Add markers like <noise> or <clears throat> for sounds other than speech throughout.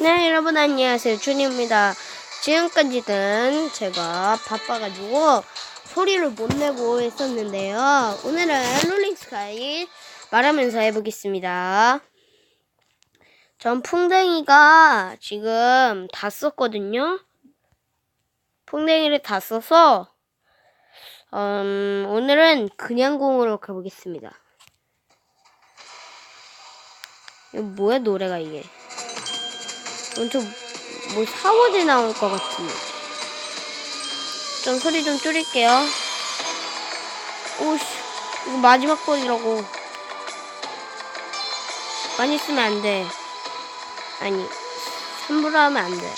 네, 여러분 안녕하세요. 준입니다. 지금까지는 제가 바빠가지고 소리를 못 내고 했었는데요. 오늘은 롤링 스카이 말하면서 해보겠습니다. 전 풍뎅이가 지금 다 썼거든요. 풍뎅이를 다 써서 음, 오늘은 그냥 공으로 가보겠습니다. 이거 뭐야 노래가 이게? 엄청 뭐 사고지 나올 것 같은데. 좀 소리 좀 줄일게요. 오씨, 이거 마지막 번이라고. 많이 쓰면 안 돼. 아니, 함부로 하면 안 돼.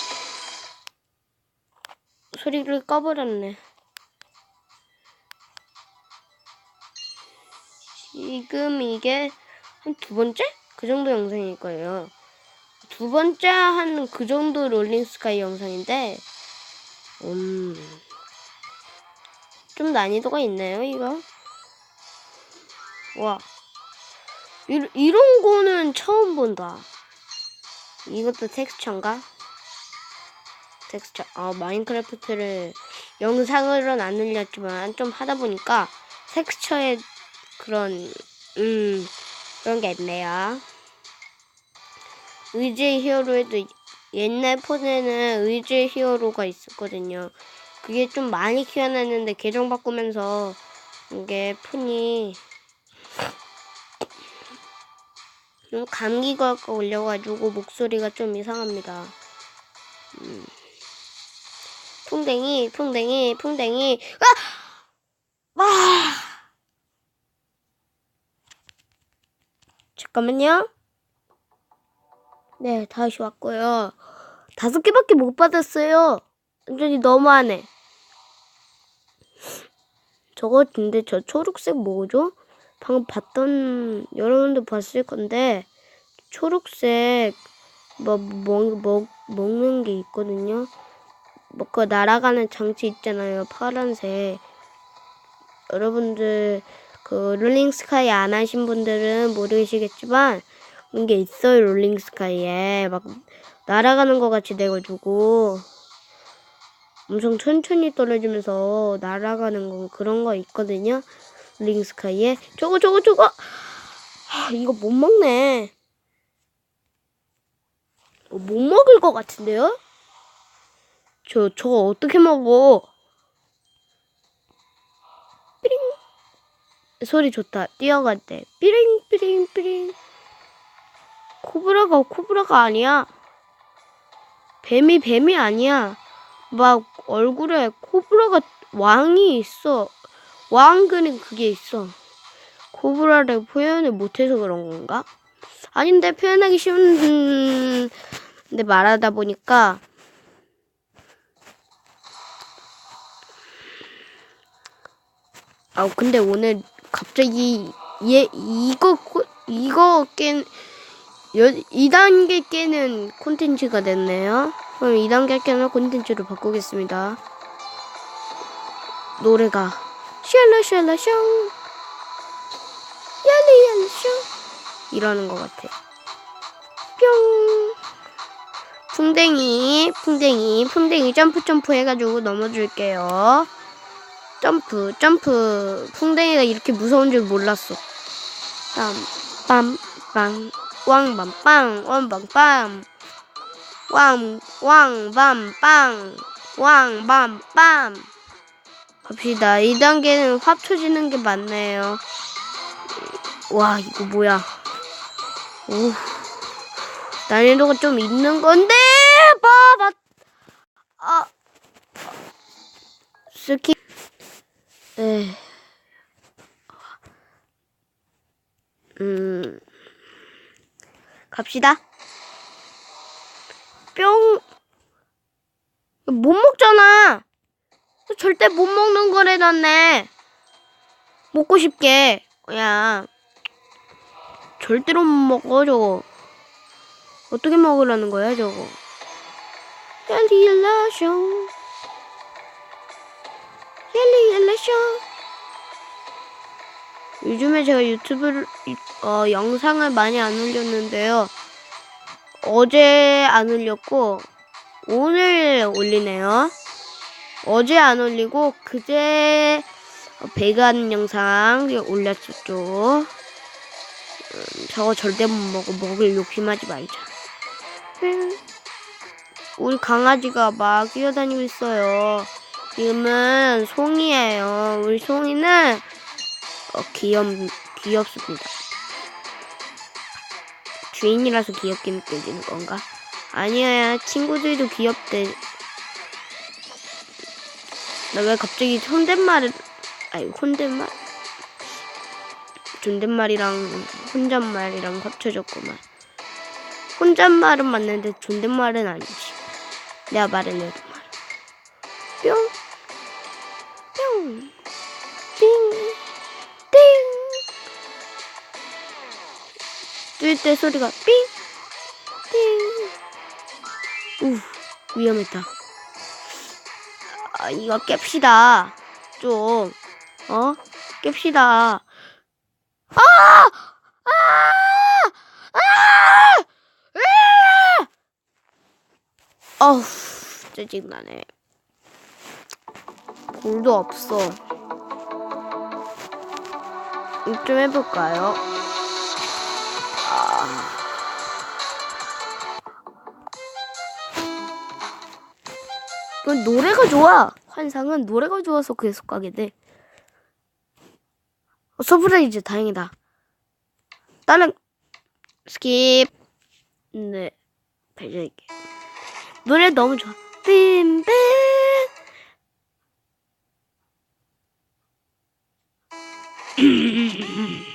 소리를 꺼버렸네. 지금 이게 한 두 번째? 그 정도 영상일 거예요. 두 번째 한 그 정도 롤링 스카이 영상인데, 음, 좀 난이도가 있네요, 이거. 와. 이, 이런 거는 처음 본다. 이것도 텍스처인가? 텍스처. 아, 마인크래프트를 영상으로는 안 올렸지만 좀 하다 보니까 텍스처의 그런, 음, 그런 게 있네요. 의지의 히어로에도 옛날 폰에는 의지의 히어로가 있었거든요. 그게 좀 많이 키워놨는데 계정 바꾸면서 이게 폰이 좀 감기가 올려가지고 목소리가 좀 이상합니다. 음. 풍뎅이, 풍뎅이, 풍뎅이. 아! 와! 잠깐만요. 네, 다시 왔고요. 다섯 개밖에 못 받았어요. 완전히 너무하네. 저거 근데 저 초록색 뭐죠? 방금 봤던 여러분도 봤을 건데 초록색 뭐 먹, 먹, 먹는 게 있거든요. 뭐그 날아가는 장치 있잖아요. 파란색. 여러분들 그 롤링 스카이 안 하신 분들은 모르시겠지만 게 있어요. 롤링 스카이에 막 날아가는 것 같이 돼가지고 엄청 천천히 떨어지면서 날아가는 거 그런 거 있거든요. 롤링 스카이에 저거 저거 저거 하, 이거 못 먹네. 어, 못 먹을 것 같은데요? 저 저거 어떻게 먹어? 삐링 소리 좋다. 뛰어갈 때 삐링 삐링 삐링 코브라가 코브라가 아니야. 뱀이 뱀이 아니야. 막 얼굴에 코브라가 왕이 있어. 왕 그림 그게 있어. 코브라를 표현을 못해서 그런 건가? 아닌데 표현하기 쉬운데 말하다 보니까 아 근데 오늘 갑자기 얘 이거 코- 이거 깬 여, 2단계 깨는 콘텐츠가 됐네요. 그럼 2단계 깨는 콘텐츠로 바꾸겠습니다. 노래가 샬라샬라 숑 얄리얄리 숑 이러는 것 같아. 뿅 풍뎅이 풍뎅이 풍뎅이 점프 점프 해가지고 넘어줄게요. 점프 점프 풍뎅이가 이렇게 무서운 줄 몰랐어. 빰빰빰 왕밤빵 왕밤빵 왕 왕밤빵 왕밤빰 갑시다. 2단계는 합쳐지는 게 맞네요. 와 이거 뭐야? 오 난이도가 좀 있는 건데 봐봐 아 스킵 에 음. 갑시다. 뿅. 못 먹잖아. 절대 못 먹는 거래놨네. 먹고 싶게. 그냥. 절대로 못 먹어, 저거. 어떻게 먹으라는 거야, 저거. 얄리얄라쇼. 얄리얄라쇼. 요즘에 제가 유튜브를, 어, 영상을 많이 안 올렸는데요. 어제 안 올렸고 오늘 올리네요. 어제 안 올리고 그제 배가는 영상 올렸었죠. 음, 저거 절대 못 먹어. 먹을 욕심하지 말자. 음, 우리 강아지가 막 뛰어다니고 있어요. 지금은 송이에요. 우리 송이는 어, 귀엽, 귀엽습니다. 주인이라서 귀엽게 느껴지는 건가? 아니야, 친구들도 귀엽대. 나 왜 갑자기 혼잣말을, 아니, 혼잣말? 존댓말이랑 혼잣말이랑 합쳐졌구만. 혼잣말은 맞는데 존댓말은 아니지. 내가 말은 해도 뜰때 소리가 삥, 띵. 우, 위험했다. 아, 이거 깹시다. 좀, 어? 깹시다. 아! 아! 아! 아! 어우, 짜증나네. 볼도 없어. 좀 해볼까요? 그 노래가 좋아. 환상은 노래가 좋아서 계속 가게 돼. 어, 서프라이즈 다행이다. 다른 스킵. 네, 발전할게. 노래 너무 좋아. 빔빔. <laughs>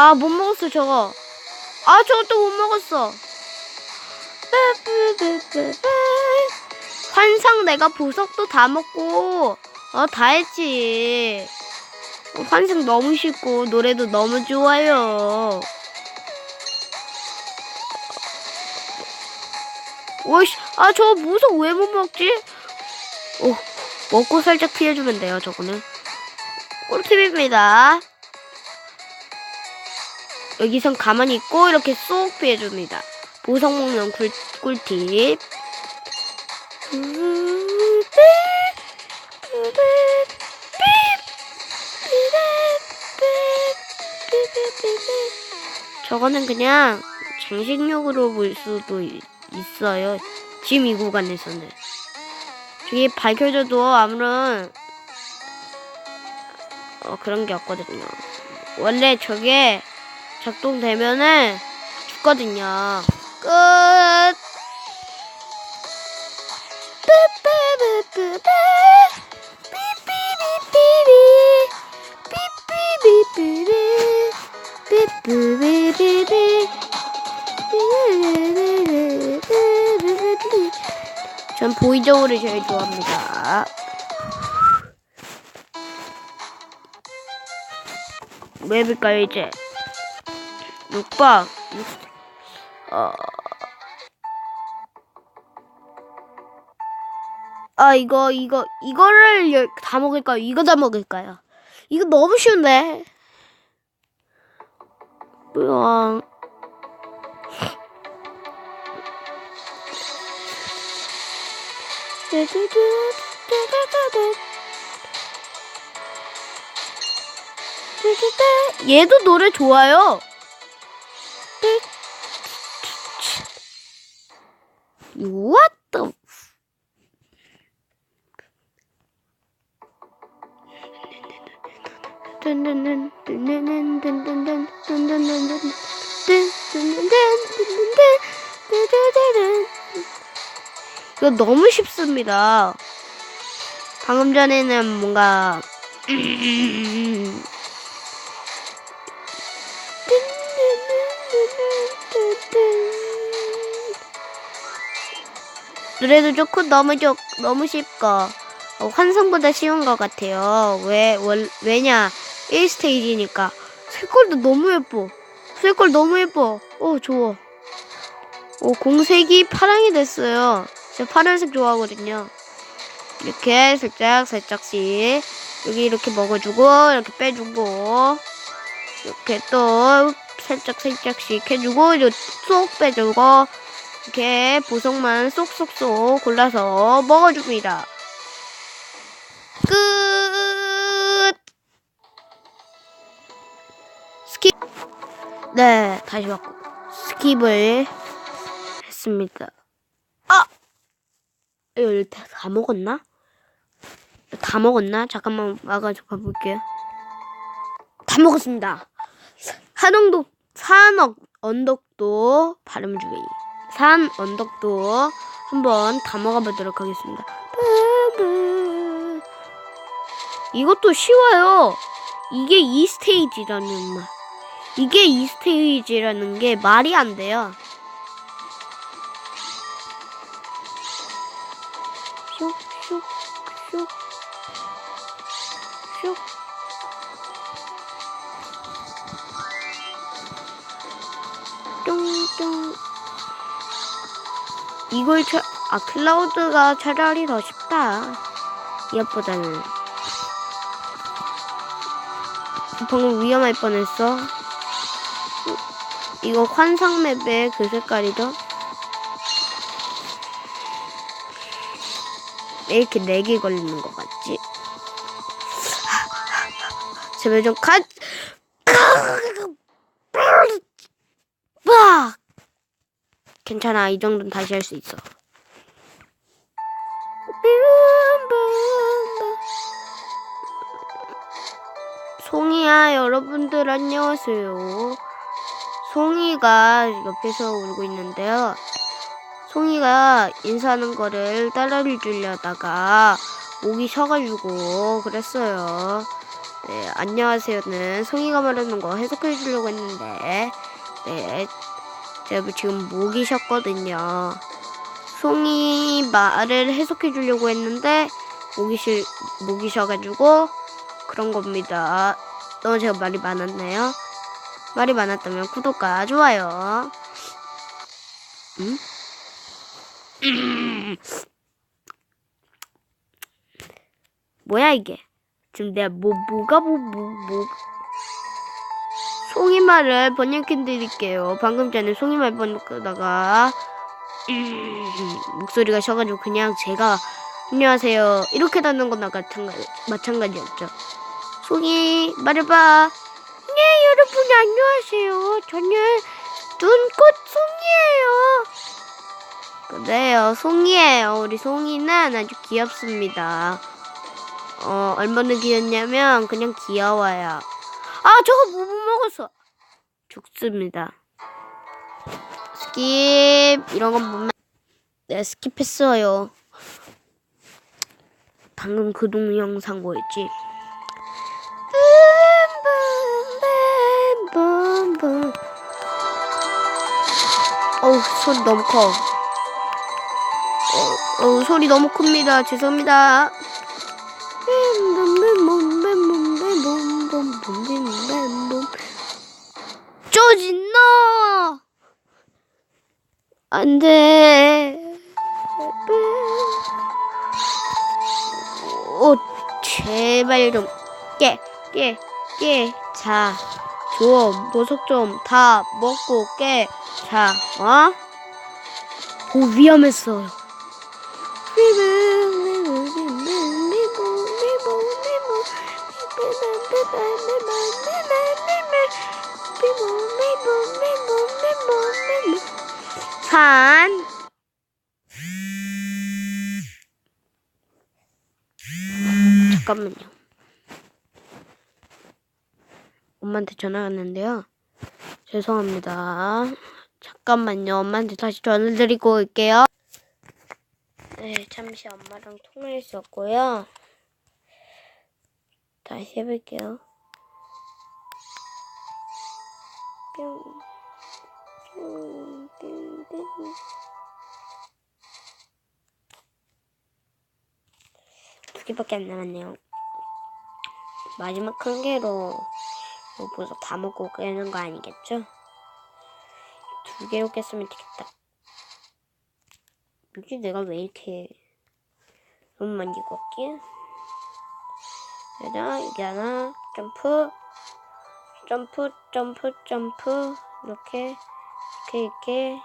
아, 못 먹었어, 저거. 아, 저것도 못 먹었어. 환상 내가 보석도 다 먹고, 어, 다 했지. 어, 환상 너무 쉽고, 노래도 너무 좋아요. 오이씨, 아, 저 보석 왜 못 먹지? 오, 먹고 살짝 피해주면 돼요, 저거는. 꿀팁입니다. 여기선 가만히 있고 이렇게 쏙 피해줍니다. 보석 먹는 꿀, 꿀팁. 저거는 그냥 장식용으로 볼 수도 있- 있어요. 지금 이 구간에서는. 저게 밝혀져도 아무런 어, 그런 게 없거든요. 원래 저게 작동되면은 죽거든요. 끝. 전 보이저우를 제일 좋아합니다. 뭐 해볼까요 이제? 육박. 어. 아 이거 이거 이거를 열- 다 먹을까요? 이거 다 먹을까요? 이거 너무 쉬운데. 뭐야? 얘도 노래 좋아요. What the? 이거 너무 쉽습니다. 방금 전에는 뭔가 노래도 좋고 너무 좋 너무 쉽고 어, 환상보다 쉬운 것 같아요. 왜 월, 왜냐 1스테이지니까 색깔도 너무 예뻐. 색깔 너무 예뻐. 어 좋아. 오, 공색이 파랑이 됐어요. 제가 파란색 좋아하거든요. 이렇게 살짝, 살짝씩. 여기 이렇게 먹어주고, 이렇게 빼주고, 이렇게 또 살짝, 살짝씩 해주고, 쏙 빼주고, 이렇게 보석만 쏙쏙쏙 골라서 먹어줍니다. 끝! 스킵! 네, 다시 바꾸 스킵을 했습니다. 아! 이거 다, 다 먹었나? 다 먹었나? 잠깐만 와가지고 가볼게요. 다 먹었습니다. 한옥도, 산억 언덕도 발음 주의. 산 언덕도 한번 다 먹어보도록 하겠습니다. 이것도 쉬워요. 이게 이 스테이지라는 말. 이게 이 스테이지라는 게 말이 안 돼요. 슉, 슉, 슉, 슉. 이걸 차, 아, 클라우드가 차라리 더 쉽다. 이것보다는. 방금 위험할 뻔했어. 이거 환상 맵의 그 색깔이죠? 왜 이렇게 렉이 걸리는 것 같지? 제발 좀 가, 빡! 괜찮아. 이 정도는 다시 할 수 있어. 송이야, 여러분들 안녕하세요. 송이가 옆에서 울고 있는데요. 송이가 인사하는 거를 따라를 주려다가 목이 쉬어가지고 그랬어요. 네, 안녕하세요는 송이가 말하는 거 해석해 주려고 했는데, 네, 제가 지금 목이 쉬었거든요. 송이 말을 해석해 주려고 했는데, 목이 쉬, 목이 쉬어가지고 그런 겁니다. 너무 제가 말이 많았나요? 말이 많았다면 구독과 좋아요. 음? <clears throat> 뭐야 이게? 지금 내가 뭐 뭐가 뭐뭐 뭐, 송이말을 번역해 드릴게요. 방금 전에 송이말 번역하다가 음, 목소리가 쉬어가지고 그냥 제가 안녕하세요 이렇게 닫는 거나 마찬가지, 마찬가지였죠. 송이 말해봐. 네 여러분 안녕하세요. 저는 눈꽃 송이에요. 그래요 송이에요. 우리 송이는 아주 귀엽습니다. 어, 얼마나 귀엽냐면 그냥 귀여워요. 아, 저거 뭐 먹었어? 죽습니다. 스킵 이런 건 보면 네, 스킵했어요. 방금 그 동영상 뭐였지? 어우, 소리 너무 커. 어, 어, 소리 너무 큽니다. 죄송합니다. 안 돼 오 제발 좀 깨 깨 깨자 보석 좀 다 먹고 깨 자 어? 오 위험했어요 <laughs> 산 잠깐만요. 엄마한테 전화 왔는데요. 죄송합니다. 잠깐만요. 엄마한테 다시 전화 드리고 올게요. 네, 잠시 엄마랑 통화했었고요. 다시 해볼게요. 뿅. 뿅, 뿅, 뿅. 두 개밖에 안 남았네요. 마지막 한 개로 뭐 보석 다 먹고 끄는 거 아니겠죠? 두 개로 깼으면 되겠다. 뭐지 내가 왜 이렇게 너무 만지고 왔지? 얘들아 여기 하나 점프 점프 점프 점프 이렇게 이렇게 이렇게 이렇게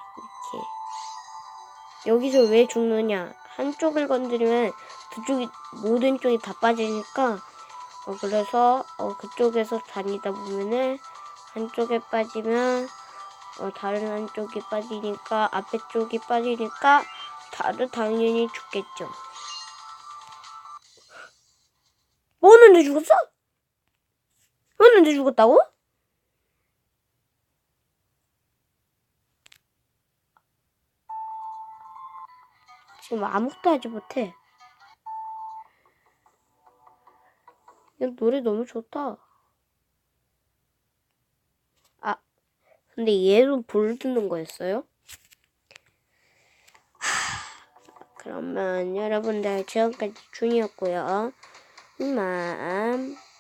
여기서 왜 죽느냐 한쪽을 건드리면 그쪽이 모든 쪽이 다 빠지니까 어, 그래서 어, 그쪽에서 다니다 보면은 한쪽에 빠지면 어, 다른 한쪽이 빠지니까 앞에 쪽이 빠지니까 다들 당연히 죽겠죠. 뭐는데 죽었어? 뭐는데 죽었다고? 지금 아무것도 하지 못해. 야, 노래 너무 좋다. 아, 근데 얘도 볼 듣는 거였어요? 하, 그러면 여러분들 지금까지 준이었고요. 이만